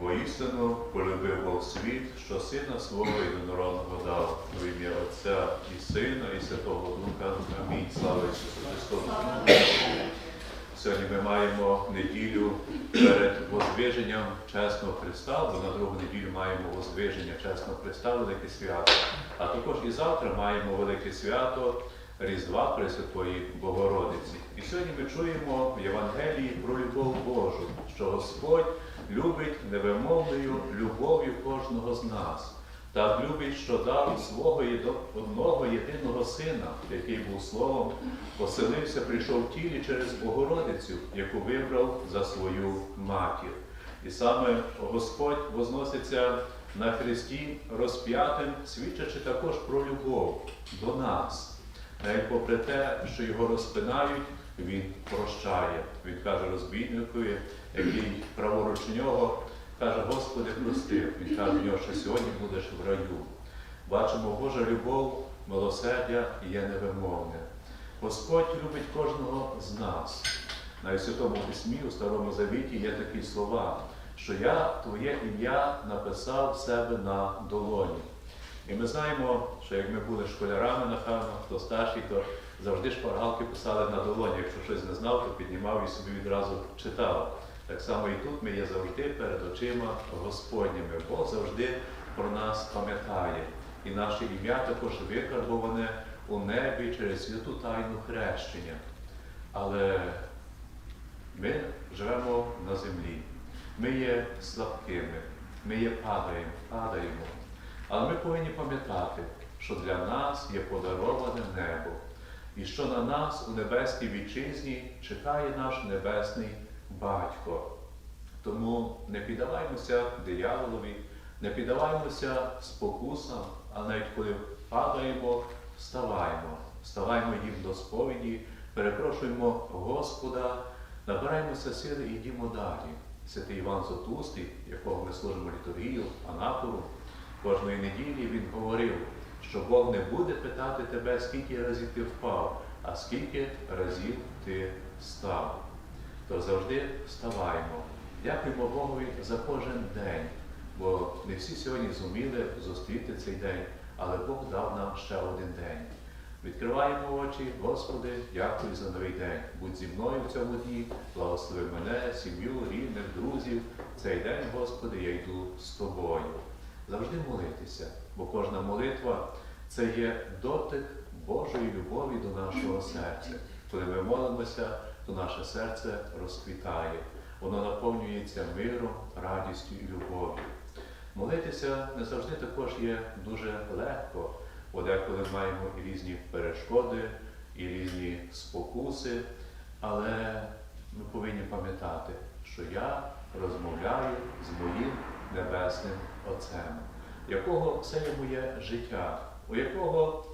Воістину полюбив Бог світ, що сина свого єдинородного дав у ім'я Отця і Сина, і Святого Духа. Амінь. Слава Ісусу Христу! Сьогодні ми маємо неділю перед возвиженням чесного Христа, бо на другу неділю маємо возвиження чесного Христа, велике свято. А також і завтра маємо велике свято Різдва Пресвятої Богородиці. І сьогодні ми чуємо в Євангелії про любов Божу, що Господь любить невимовною любов'ю кожного з нас. Так любить, що дав свого одного єдиного сина, який був словом, поселився, прийшов в тілі через Богородицю, яку вибрав за свою матір. І саме Господь возноситься на хресті розп'ятим, свідчачи також про любов до нас. Навіть попри те, що його розпинають, він прощає. Він каже розбійникові, який праворуч нього каже, Господи, прости. Він каже нього, що сьогодні будеш в раю. Бачимо, Божа любов, милосердя є невимовне. Господь любить кожного з нас. В Святому Письмі у Старому Завіті є такі слова, що я Твоє ім'я написав себе на долоні. І ми знаємо, що як ми були школярами, напевно, хто старший, то завжди шпаргалки писали на долоні. Якщо щось не знав, то піднімав і собі відразу читав. Так само і тут ми є завжди перед очима Господніми. Бог завжди про нас пам'ятає. І наше ім'я також викарбоване у небі через святу тайну хрещення. Але ми живемо на землі. Ми є слабкими, ми є падаємо, падаємо. Але ми повинні пам'ятати, що для нас є подароване небо, і що на нас у небесній вітчизні чекає наш небесний батько. Тому не піддаваймося дияволові, не піддаваймося спокусам, а навіть коли падаємо, вставаємо, вставаємо їм до сповіді, перепрошуємо Господа, набираємося сили і йдімо далі. Святий Іван Зотустий, якого ми служимо літургію, анафору, кожної неділі він говорив, що Бог не буде питати тебе, скільки разів ти впав, а скільки разів ти став. То завжди вставаємо. Дякуємо Богові за кожен день, бо не всі сьогодні зуміли зустріти цей день, але Бог дав нам ще один день. Відкриваємо очі, Господи, дякую за новий день. Будь зі мною в цьому дні, благослови мене, сім'ю, рідних, друзів. Цей день, Господи, я йду з тобою. Молитися, бо кожна молитва це є дотик Божої любові до нашого серця. Коли ми молимося, то наше серце розквітає, воно наповнюється миром, радістю і любов'ю. Молитися не завжди також є дуже легко, бо деколи маємо і різні перешкоди, і різні спокуси, але ми повинні пам'ятати, що я розмовляю з моїм небесним Отцем, якого все є моє життя, у якого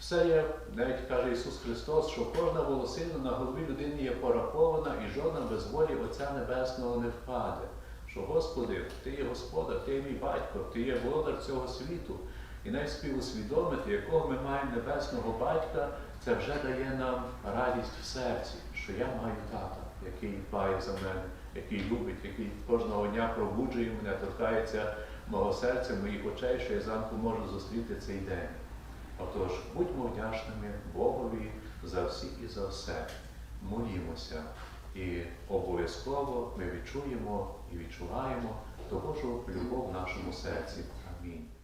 все є, навіть каже Ісус Христос, що кожна волосина на голові людини є порахована і жодна без волі Отця Небесного не впаде. Що, Господи, Ти є Господар, Ти є мій батько, Ти є володар цього світу. І навіть співусвідомити, якого ми маємо небесного батька, це вже дає нам радість в серці, що я маю тата, який дбає за мене, який любить, який кожного дня пробуджує мене, торкається мого серця, моїх очей, що я зранку можу зустріти цей день. Отож, будьмо вдячними Богові за всі і за все. Молімося. І обов'язково ми відчуємо і відчуваємо того, що любов в нашому серці. Амінь.